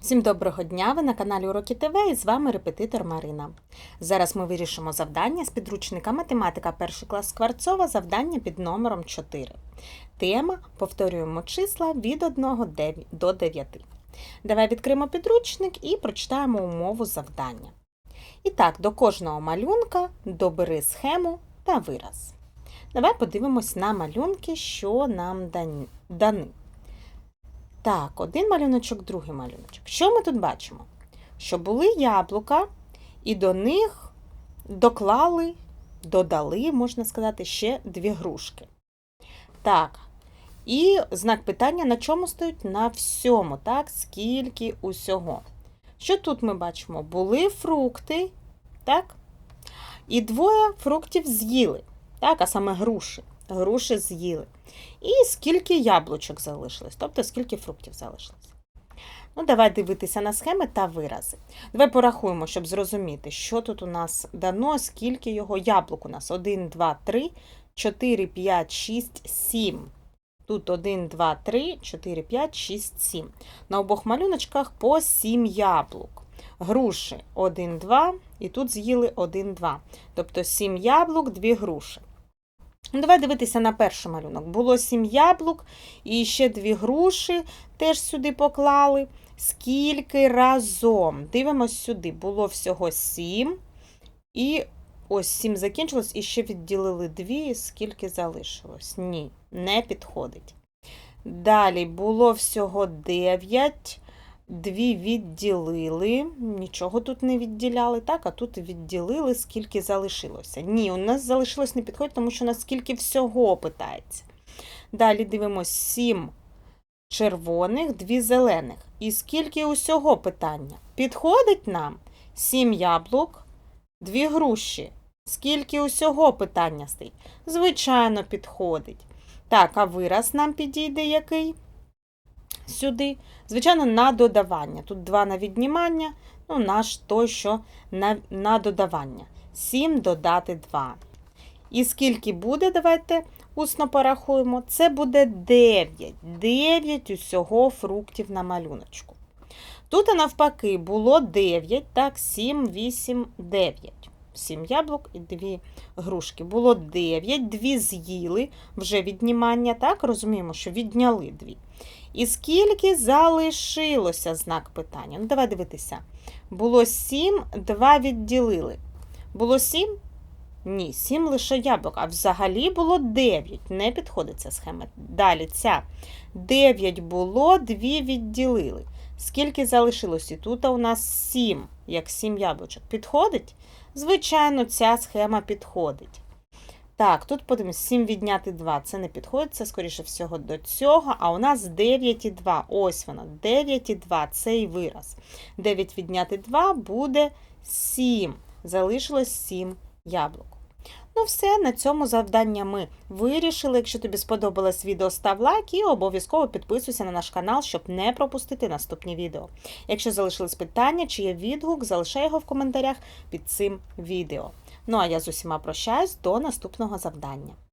Всім доброго дня! Ви на каналі Уроки ТВ і з вами репетитор Марина. Зараз ми вирішимо завдання з підручника Математика 1 клас Скворцова, завдання під номером 4. Тема повторюємо числа від 1 до 9. Давай відкриємо підручник і прочитаємо умову завдання. І так, до кожного малюнка добери схему та вираз. Давай подивимось на малюнки, що нам дані. Так, один малюночок, другий малюночок. Що ми тут бачимо? Що були яблука, і до них доклали, додали, можна сказати, ще дві грушки. Так. І знак питання на чому стоїть? На всьому, так? Скільки усього. Що тут ми бачимо? Були фрукти, так? І двоє фруктів з'їли, так, а саме груші. Груші з'їли. І скільки яблучок залишилось, тобто скільки фруктів залишилось. Ну, давай дивитися на схеми та вирази. Давай порахуємо, щоб зрозуміти, що тут у нас дано, скільки його яблук у нас. 1, 2, 3, 4, 5, 6, 7. Тут 1, 2, 3, 4, 5, 6, 7. На обох малюночках по 7 яблук. Груші 1, 2, і тут з'їли 1, 2. Тобто 7 яблук, 2 груші. Ну, Давай дивитися на перший малюнок. Було сім яблук і ще дві груші теж сюди поклали. Скільки разом? Дивимось сюди. Було всього сім. І ось сім закінчилось, і ще відділили дві. Скільки залишилось? Ні, не підходить. Далі було всього дев'ять. Дві відділили, нічого тут не відділяли, так, а тут відділили, скільки залишилося. Ні, у нас залишилось не підходить, тому що у нас скільки всього питається. Далі дивимося 7 червоних, 2 зелених. І скільки усього питання? Підходить нам 7 яблук, 2 груші. Скільки усього питання стоїть? Звичайно, підходить. Так, а вираз нам підійде який? Сюди. Звичайно, на додавання. Тут 2 на віднімання, ну, наш той, що на, на додавання. 7 додати 2. І скільки буде, давайте усно порахуємо. Це буде 9. 9 усього фруктів на малюночку. Тут, навпаки, було 9, так, 7, 8, 9. 7 яблук і 2 грушки. Було 9, 2 з'їли, вже віднімання, так, розуміємо, що відняли 2. І скільки залишилося знак питання? Ну, давай дивитися. Було 7, 2 відділили. Було 7? Ні, 7 лише яблук, а взагалі було 9. Не підходить ця схема. Далі ця 9 було, 2 відділили. Скільки залишилось? І тут у нас 7, як 7 яблучок. Підходить? Звичайно, ця схема підходить. Так, тут подивимось, 7 відняти 2. Це не підходить, це, скоріше всього, до цього. А у нас 9 і 2. Ось воно, 9 і 2. Цей вираз. 9 відняти 2 буде 7. Залишилось 7 яблук. Ну, все, на цьому завдання ми вирішили. Якщо тобі сподобалось відео, став лайк і обов'язково підписуйся на наш канал, щоб не пропустити наступні відео. Якщо залишились питання чи є відгук, залишай його в коментарях під цим відео. Ну а я з усіма прощаюсь до наступного завдання.